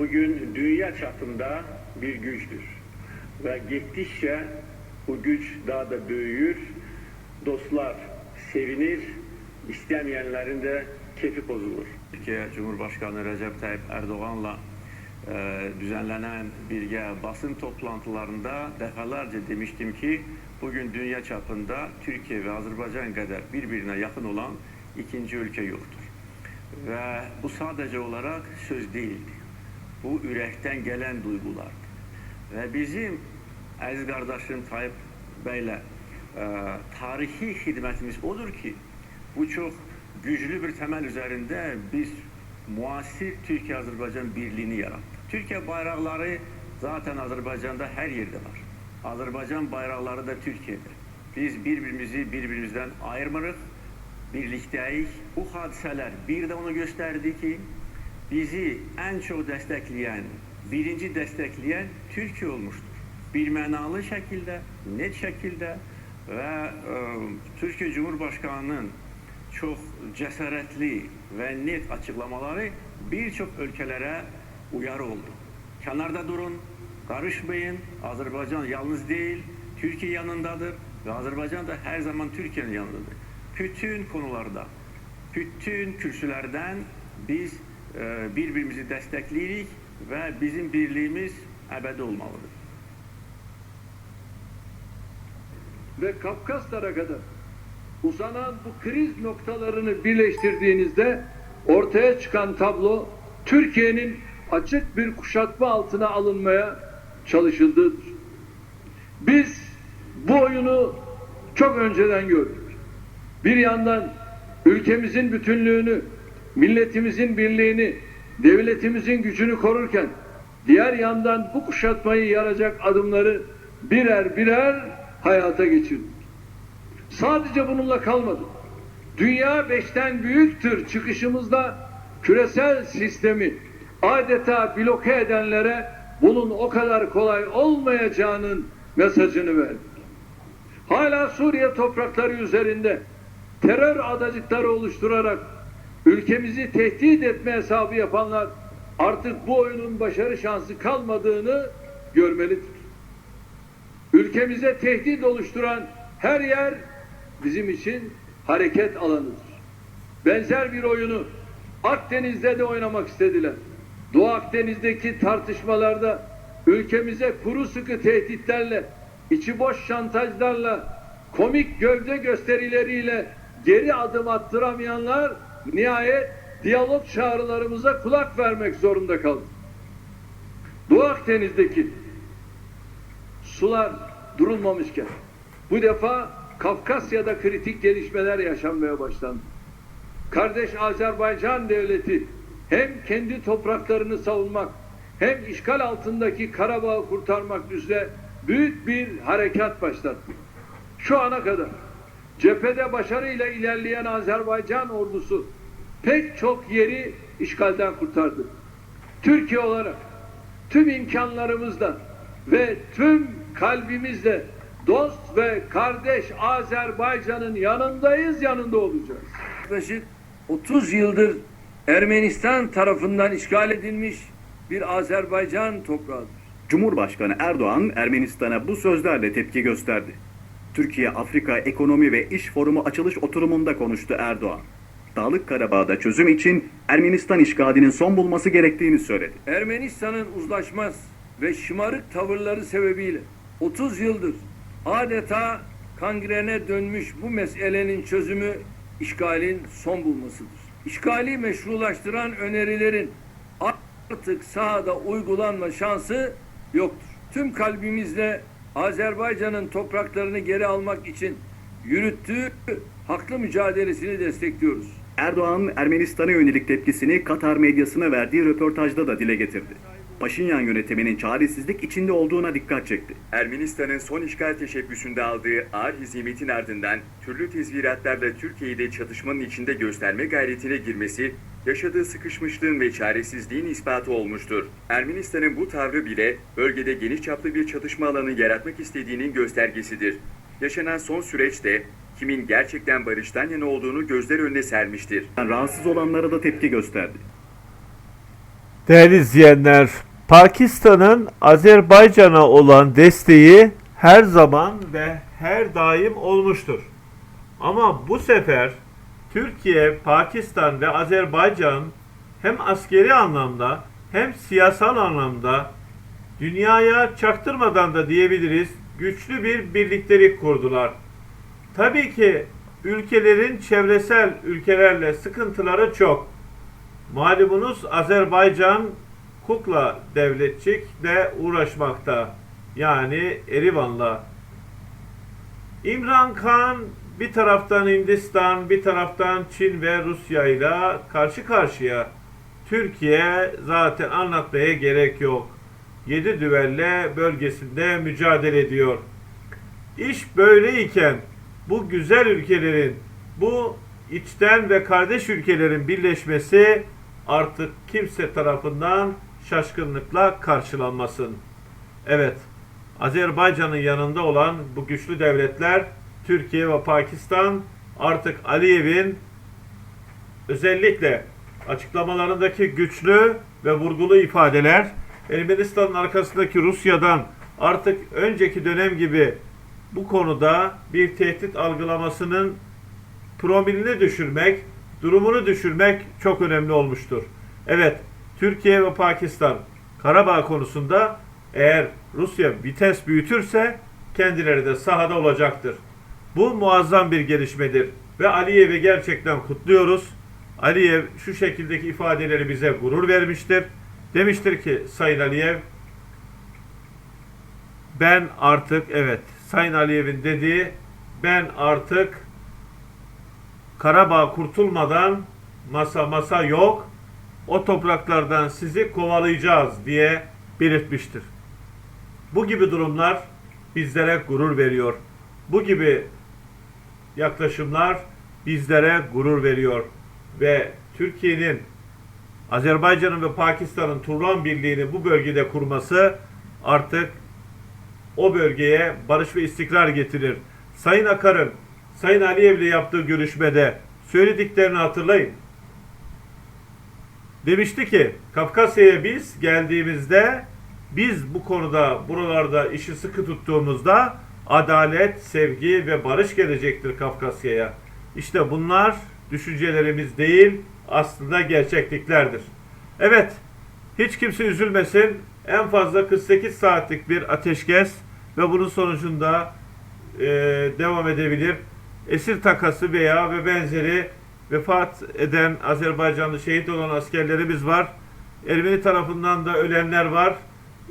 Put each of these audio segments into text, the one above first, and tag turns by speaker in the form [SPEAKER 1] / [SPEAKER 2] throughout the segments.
[SPEAKER 1] bugün dünya çapında bir güçtür. Ve gittikçe bu güç daha da büyür, dostlar sevinir, istemeyenlerin de keyfi bozulur. Türkiye Cumhurbaşkanı Recep Tayyip Erdoğan'la e, düzenlenen birge basın toplantılarında defalarca demiştim ki bugün dünya çapında Türkiye ve Azerbaycan kadar birbirine yakın olan ikinci ülke yoktur. Ve bu sadece olarak söz değildi. Bu yürekten gelen duygulardı. Ve bizim aziz kardeşim Tayyip Bey'le e, tarihi hizmetimiz odur ki bu çok güçlü bir temel üzerinde biz muasir Türkiye-Azerbaycan birliğini yarattık. Türkiye bayrakları zaten Azerbaycan'da her yerde var. Azerbaycan bayrakları da Türkiye'dir. Biz birbirimizi birbirimizden ayırmırız, birlikteyiz. Bu hadiseler bir de onu gösterdi ki bizi en çok destekleyen, birinci destekleyen Türkiye olmuştur. Bir menalı şekilde, net şekilde ve e, Türkiye Cumhurbaşkanı'nın çok cesaretli ve net açıklamaları birçok ülkelere uyarı oldu. Kenarda durun, karışmayın. Azerbaycan yalnız değil, Türkiye yanındadır ve Azerbaycan da her zaman Türkiye'nin yanındadır. Bütün konularda, bütün kürsülerden biz birbirimizi destekleyirik ve bizim birliğimiz ebedi olmalıdır.
[SPEAKER 2] ve Kafkaslara kadar uzanan bu kriz noktalarını birleştirdiğinizde ortaya çıkan tablo Türkiye'nin açık bir kuşatma altına alınmaya çalışıldığıdır. Biz bu oyunu çok önceden gördük. Bir yandan ülkemizin bütünlüğünü, milletimizin birliğini, devletimizin gücünü korurken diğer yandan bu kuşatmayı yaracak adımları birer birer hayata geçirdik. Sadece bununla kalmadık. Dünya beşten büyüktür çıkışımızda küresel sistemi adeta bloke edenlere bunun o kadar kolay olmayacağının mesajını verdik. Hala Suriye toprakları üzerinde terör adacıkları oluşturarak ülkemizi tehdit etme hesabı yapanlar artık bu oyunun başarı şansı kalmadığını görmelidir. Ülkemize tehdit oluşturan her yer bizim için hareket alanıdır. Benzer bir oyunu Akdeniz'de de oynamak istediler. Doğu Akdeniz'deki tartışmalarda ülkemize kuru sıkı tehditlerle, içi boş şantajlarla, komik gövde gösterileriyle geri adım attıramayanlar nihayet diyalog çağrılarımıza kulak vermek zorunda kaldı. Doğu Akdeniz'deki sular durulmamışken bu defa Kafkasya'da kritik gelişmeler yaşanmaya başlandı. Kardeş Azerbaycan devleti hem kendi topraklarını savunmak hem işgal altındaki Karabağ'ı kurtarmak üzere büyük bir harekat başlattı. Şu ana kadar cephede başarıyla ilerleyen Azerbaycan ordusu pek çok yeri işgalden kurtardı. Türkiye olarak tüm imkanlarımızla ve tüm kalbimizle dost ve kardeş Azerbaycan'ın yanındayız, yanında olacağız.
[SPEAKER 3] yaklaşık 30 yıldır Ermenistan tarafından işgal edilmiş bir Azerbaycan toprağıdır.
[SPEAKER 4] Cumhurbaşkanı Erdoğan Ermenistan'a bu sözlerle tepki gösterdi. Türkiye Afrika Ekonomi ve İş Forumu açılış oturumunda konuştu Erdoğan. Dağlık Karabağ'da çözüm için Ermenistan işgalinin son bulması gerektiğini söyledi.
[SPEAKER 3] Ermenistan'ın uzlaşmaz ve şımarık tavırları sebebiyle 30 yıldır adeta kangrene dönmüş bu meselenin çözümü işgalin son bulmasıdır. İşgali meşrulaştıran önerilerin artık sahada uygulanma şansı yoktur. Tüm kalbimizle Azerbaycan'ın topraklarını geri almak için yürüttüğü haklı mücadelesini destekliyoruz.
[SPEAKER 4] Erdoğan Ermenistan'a yönelik tepkisini Katar medyasına verdiği röportajda da dile getirdi. Paşinyan yönetiminin çaresizlik içinde olduğuna dikkat çekti.
[SPEAKER 5] Ermenistan'ın son işgal teşebbüsünde aldığı ağır hezimetin ardından türlü tezviratlarla Türkiye'yi de çatışmanın içinde gösterme gayretine girmesi, yaşadığı sıkışmışlığın ve çaresizliğin ispatı olmuştur. Ermenistan'ın bu tavrı bile bölgede geniş çaplı bir çatışma alanı yaratmak istediğinin göstergesidir. Yaşanan son süreçte kimin gerçekten barıştan yana olduğunu gözler önüne sermiştir.
[SPEAKER 4] Rahatsız olanlara da tepki gösterdi.
[SPEAKER 6] Değerli izleyenler, Pakistan'ın Azerbaycan'a olan desteği her zaman ve her daim olmuştur. Ama bu sefer Türkiye, Pakistan ve Azerbaycan hem askeri anlamda hem siyasal anlamda dünyaya çaktırmadan da diyebiliriz güçlü bir birliktelik kurdular. Tabii ki ülkelerin çevresel ülkelerle sıkıntıları çok. Malumunuz Azerbaycan kukla devletçikle uğraşmakta. Yani Erivan'la. İmran Khan bir taraftan Hindistan, bir taraftan Çin ve Rusya ile karşı karşıya. Türkiye zaten anlatmaya gerek yok. Yedi düvelle bölgesinde mücadele ediyor. İş böyleyken bu güzel ülkelerin, bu içten ve kardeş ülkelerin birleşmesi artık kimse tarafından şaşkınlıkla karşılanmasın. Evet, Azerbaycan'ın yanında olan bu güçlü devletler Türkiye ve Pakistan artık Aliyev'in özellikle açıklamalarındaki güçlü ve vurgulu ifadeler Ermenistan'ın arkasındaki Rusya'dan artık önceki dönem gibi bu konuda bir tehdit algılamasının promilini düşürmek, durumunu düşürmek çok önemli olmuştur. Evet, Türkiye ve Pakistan Karabağ konusunda eğer Rusya vites büyütürse kendileri de sahada olacaktır. Bu muazzam bir gelişmedir ve Aliyev'i gerçekten kutluyoruz. Aliyev şu şekildeki ifadeleri bize gurur vermiştir. Demiştir ki Sayın Aliyev ben artık evet Sayın Aliyev'in dediği ben artık Karabağ kurtulmadan masa masa yok o topraklardan sizi kovalayacağız diye belirtmiştir. Bu gibi durumlar bizlere gurur veriyor. Bu gibi yaklaşımlar bizlere gurur veriyor ve Türkiye'nin Azerbaycan'ın ve Pakistan'ın Turan Birliği'ni bu bölgede kurması artık o bölgeye barış ve istikrar getirir. Sayın Akar'ın Sayın Aliyev'le yaptığı görüşmede söylediklerini hatırlayın. Demişti ki Kafkasya'ya biz geldiğimizde biz bu konuda buralarda işi sıkı tuttuğumuzda adalet, sevgi ve barış gelecektir Kafkasya'ya. İşte bunlar düşüncelerimiz değil aslında gerçekliklerdir. Evet hiç kimse üzülmesin. En fazla 48 saatlik bir ateşkes ve bunun sonucunda e, devam edebilir. Esir takası veya ve benzeri vefat eden Azerbaycanlı şehit olan askerlerimiz var. Ermeni tarafından da ölenler var.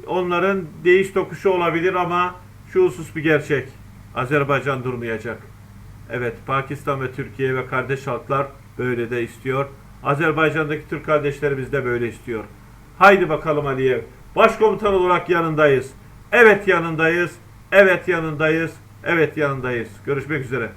[SPEAKER 6] Onların değiş tokuşu olabilir ama şu husus bir gerçek. Azerbaycan durmayacak. Evet Pakistan ve Türkiye ve kardeş halklar böyle de istiyor. Azerbaycan'daki Türk kardeşlerimiz de böyle istiyor. Haydi bakalım Aliyev. Başkomutan olarak yanındayız. Evet yanındayız. Evet yanındayız. Evet yanındayız. Görüşmek üzere.